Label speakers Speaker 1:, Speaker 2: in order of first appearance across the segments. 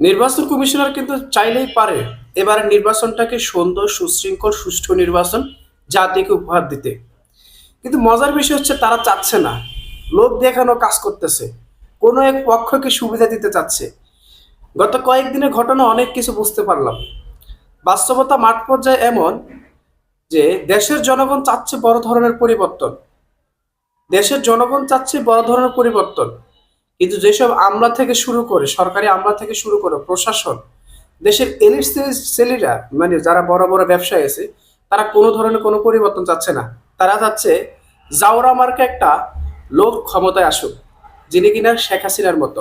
Speaker 1: নির্বাচন কমিশনার কিন্তু চাইলেই পারে এবারে নির্বাচনটাকে সুন্দর, সুশৃঙ্খল, সুষ্ঠু নির্বাচন জাতিকে উপহার দিতে। কিন্তু মজার বিষয় হচ্ছে তারা চাচ্ছে না। লোক দেখানো কাজ করতেছে। কোনো এক পক্ষকে সুবিধা দিতে চাচ্ছে। গত কয়েকদিনের ঘটনা অনেক কিছু বুঝতে পারলাম। বাস্তবতা মাঠ পর্যায়ে এমন যে, দেশের জনগণ চাচ্ছে বড় ধরনের পরিবর্তন। দেশের জনগণ চাচ্ছে বড় ধরনের পরিবর্তন। কিন্তু যেসব আমলা থেকে শুরু করে, সরকারি আমলা থেকে শুরু করে প্রশাসন, দেশের এলিট সেলিরা মানে যারা বড় বড় ব্যবসায়ী আছে, তারা কোনো ধরনের কোনো পরিবর্তন চাচ্ছে না। তারা চাচ্ছে জাওরা মার্কে একটা লোক ক্ষমতায় আসুক, যিনি কিনা শেখ হাসিনার মতো।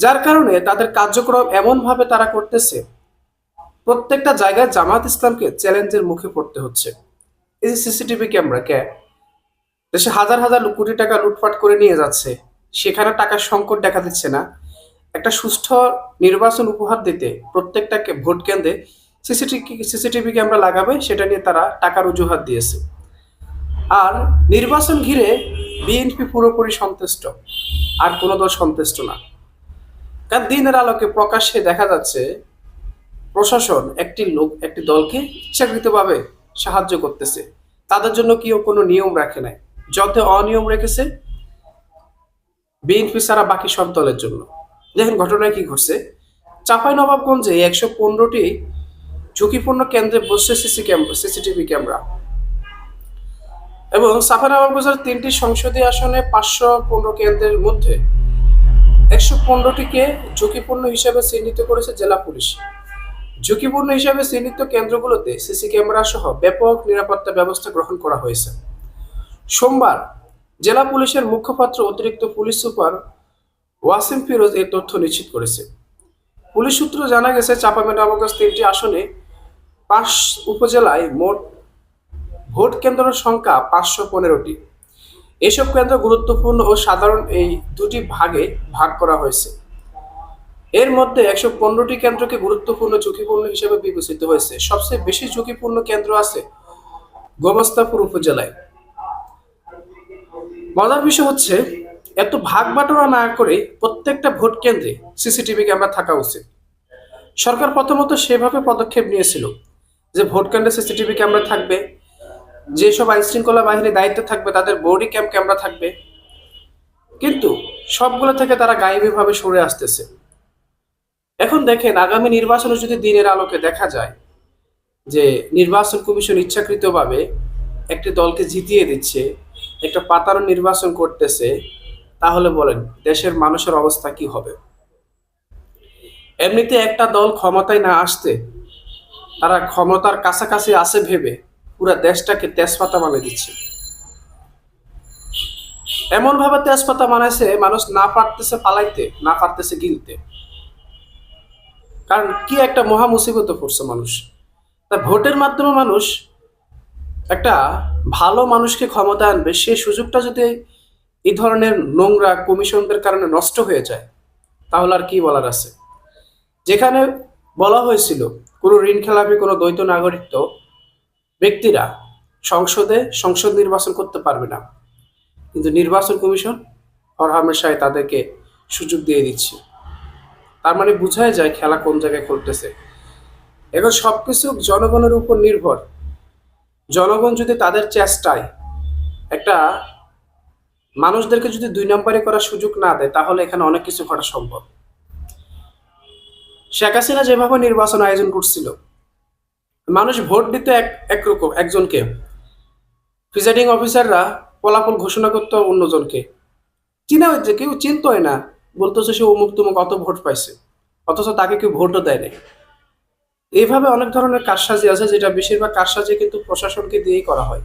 Speaker 1: যার কারণে তাদের কার্যক্রম এমনভাবে তারা করতেছে, প্রত্যেকটা জায়গায় জামাত ইসলামকে চ্যালেঞ্জের মুখে পড়তে হচ্ছে। এই সিসিটিভি ক্যামেরা, কে? দেশে হাজার হাজার কোটি টাকা লুটপাট করে নিয়ে যাচ্ছে। সেখানে টাকার সংকট দেখা দিচ্ছে না। একটা সুষ্ঠু নির্বাচন উপহার দিতে প্রত্যেকটাকে ভোট কেন্দ্রে সিসিটিভি সিসিটিভি ক্যামেরা লাগাবে, সেটা নিয়ে তারা টাকার অজুহাত দিয়েছে। আর নির্বাচন ঘিরে বিএনপি পুরোপুরি সন্তুষ্ট, আর কোনো দল সন্তুষ্ট না। কারণ দিনের আলোকে প্রকাশ্যে দেখা যাচ্ছে, প্রশাসন একটি লোক, একটি দলকে ইচ্ছাকৃতভাবে সাহায্য করতেছে। তাদের জন্য কেউ কোনো নিয়ম রাখে নাই। যত অনিয়ম রেখেছে বিএনপি ছাড়া বাকি সব দলের জন্য। দেখেন ঘটনায় কি ঘটছে? চাপাই নবাবগঞ্জে একশো পনেরোটি ঝুঁকিপূর্ণ কেন্দ্রে বসছে সিসি ক্যামেরা সিসিটিভি ক্যামেরা। এবং চাপাই নবাবগঞ্জের তিনটি সংসদীয় আসনে পাঁচশো পনেরো কেন্দ্রের মধ্যে একশো পনেরোটিকে ঝুঁকিপূর্ণ হিসেবে চিহ্নিত করেছে জেলা পুলিশ। ঝুঁকিপূর্ণ হিসেবে চিহ্নিত কেন্দ্রগুলোতে সিসি ক্যামেরা সহ ব্যাপক নিরাপত্তা ব্যবস্থা গ্রহণ করা হয়েছে। সোমবার জেলা পুলিশের মুখপাত্র অতিরিক্ত পুলিশ সুপার ওয়াসিম ফিরোজ এই তথ্য নিশ্চিত করেছে। পুলিশ সূত্র জানা গেছে চাঁপামেটাবাগজ তিনটি আসনে পাঁচ উপজেলায় মোট ভোট কেন্দ্রের সংখ্যা পাঁচশো পনেরোটি। এসব কেন্দ্র গুরুত্বপূর্ণ ও সাধারণ এই দুটি ভাগে ভাগ করা হয়েছে। এর মধ্যে একশো পনেরোটি কেন্দ্রকে গুরুত্বপূর্ণ ঝুঁকিপূর্ণ হিসেবে বিবেচিত হয়েছে। সবচেয়ে বেশি ঝুঁকিপূর্ণ কেন্দ্র আছে গোমস্তাপুর উপজেলায়। মজার বিষয় হচ্ছে, এত ভাগ বাটোয়ারা না করে প্রত্যেকটা ভোট কেন্দ্রে সিসিটিভি ক্যামেরা থাকা উচিত। সরকার প্রথমত সেভাবে পদক্ষেপ নিয়েছিল যে ভোট কেন্দ্রে সিসিটিভি ক্যামেরা থাকবে, যেসব আইন শৃঙ্খলা বাহিনীর দায়িত্বে থাকবে তাদের বডি ক্যাম্প ক্যামেরা থাকবে। কিন্তু সবগুলো থেকে তারা গায়েবীভাবে সরে আসতেছে। এখন দেখেন, আগামী নির্বাচনে যদি দিনের আলোকে দেখা যায় যে নির্বাচন কমিশন ইচ্ছাকৃতভাবে একটি দলকে জিতিয়ে দিচ্ছে একটা পাতানো নির্বাচন করতেছে, তাহলে বলেন দেশের মানুষের অবস্থা কি হবে? এমনিতে একটা দল ক্ষমতায় না আসতে তারা ক্ষমতার কাছাকাছি আছে ভেবে পুরো দেশটাকে তেজপাতা বানিয়ে দিচ্ছে। এমন ভাবে তেজপাতা বানাইছে, মানুষ না পারতেছে পালাইতে, না পারতেছে গিলতে। কারণ কি একটা মহা মুসিবতে পড়ছে মানুষ। তা ভোটের মাধ্যমে মানুষ একটা ভালো মানুষকে ক্ষমতা আনবে সেই সুযোগটা যদি এই ধরনের নোংরা কমিশনদের কারণে নষ্ট হয়ে যায়, তাহলে আর কি বলার আছে? যেখানে বলা হয়েছিল, কোনো ঋণ খেলাপি, কোনো দ্বৈত নাগরিকত্ব ব্যক্তিরা সংসদে সংসদ নির্বাচন করতে পারবে না। কিন্তু নির্বাচন কমিশন হরহামেশায় তাদেরকে সুযোগ দিয়ে দিচ্ছে। তার মানে বোঝাই যায় খেলা কোন জায়গায় খেলতেছে। এখন সবকিছু জনগণের উপর নির্ভর। জনগণ যদি তাদের চেষ্টায় একটা মানুষদেরকে যদি দুই নম্বরে করার সুযোগ না দেয়, তাহলে এখানে অনেক কিছু ঘটা সম্ভব। শেখ হাসিনা যেভাবে নির্বাচন আয়োজন করছিল, মানুষ ভোট দিতে এক একরকম একজনকে। প্রিজাইডিং অফিসাররা ফলাফল ঘোষণা করতো অন্যজনকে। চিনা হচ্ছে কেউ চিনতই না, বলতেছে সে অমুক তুমুক অত ভোট পাইছে, অথচ তাকে কেউ ভোটও দেয় নাই। এইভাবে অনেক ধরনের কারসাজি আছে যেটা বেশিরভাগ কারসাজি কিন্তু প্রশাসনকে দিয়েই করা হয়।